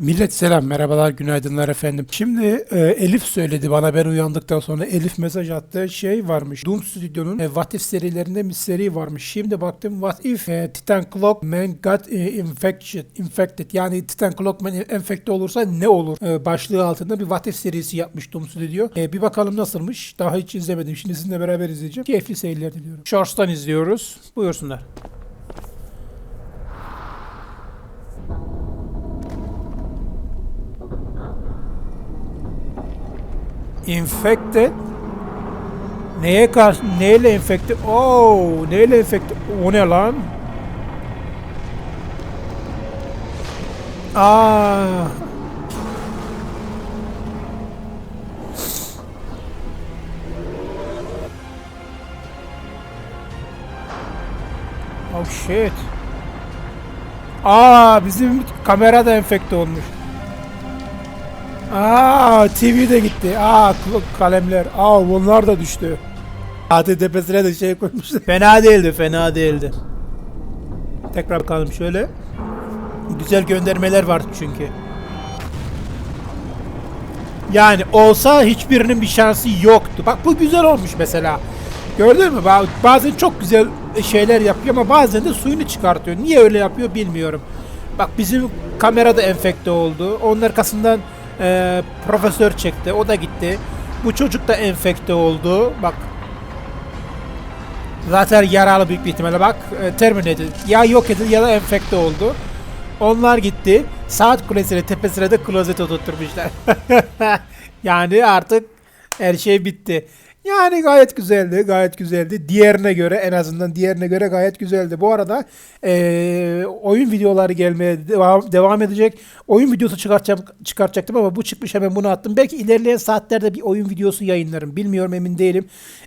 Millet selam, merhabalar, günaydınlar efendim. Şimdi e, Elif söyledi bana ben uyandıktan sonra Elif mesaj attı. Şey varmış, Doom Studio'nun e, What If serilerinde bir seri varmış. Şimdi baktım What If e, Titan Clockman got e, infected, infected. Yani Titan Clockman enfekte olursa ne olur? E, başlığı altında bir What If serisi yapmış Doom Studio. E, bir bakalım nasılmış. Daha hiç izlemedim. Şimdi sizinle beraber izleyeceğim. Keyifli seyirler diliyorum. Shorts'tan izliyoruz. Buyursunlar. Infected. Neye karşı? Neyle enfekte? Oo, neyle enfekte? O ne lan? Aa. Oh shit. Aa, bizim kamera da enfekte olmuş. Aa TV de gitti. Aa kalemler. Aa bunlar da düştü. Hadi tepesine de şey koymuşlar. Fena değildi, fena değildi. Tekrar bakalım şöyle. Güzel göndermeler var çünkü. Yani olsa hiçbirinin bir şansı yoktu. Bak bu güzel olmuş mesela. Gördün mü? Ba- Bazen çok güzel şeyler yapıyor ama bazen de suyunu çıkartıyor. Niye öyle yapıyor bilmiyorum. Bak bizim kamera da enfekte oldu. Onun arkasından e, profesör çekti. O da gitti. Bu çocuk da enfekte oldu. Bak. Zaten yaralı büyük bir ihtimalle bak. E, terminated. Ya yok edildi ya da enfekte oldu. Onlar gitti. Saat kulesine tepesine de klozet oturtmuşlar. yani artık her şey bitti. Yani gayet güzeldi, gayet güzeldi. Diğerine göre en azından diğerine göre gayet güzeldi. Bu arada eee, oyun videoları gelmeye devam, devam edecek. Oyun videosu çıkartacağım, çıkartacaktım ama bu çıkmış hemen bunu attım. Belki ilerleyen saatlerde bir oyun videosu yayınlarım. Bilmiyorum emin değilim.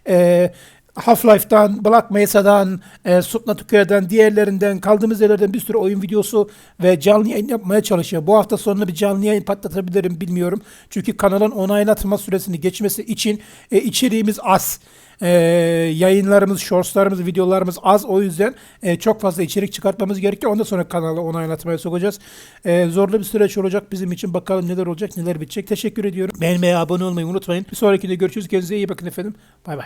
Eee Half-Life'dan, Black Mesa'dan, e, Subnautica'dan, diğerlerinden, kaldığımız yerlerden bir sürü oyun videosu ve canlı yayın yapmaya çalışıyor. Bu hafta sonunda bir canlı yayın patlatabilirim bilmiyorum. Çünkü kanalın onaylatma süresini geçmesi için e, içeriğimiz az. E, yayınlarımız, shortslarımız, videolarımız az. O yüzden e, çok fazla içerik çıkartmamız gerekiyor. Ondan sonra kanalı onaylatmaya sokacağız. E, zorlu bir süreç olacak bizim için. Bakalım neler olacak, neler bitecek. Teşekkür ediyorum. Beğenmeyi, abone olmayı unutmayın. Bir sonrakinde görüşürüz. Kendinize iyi bakın efendim. Bay bay.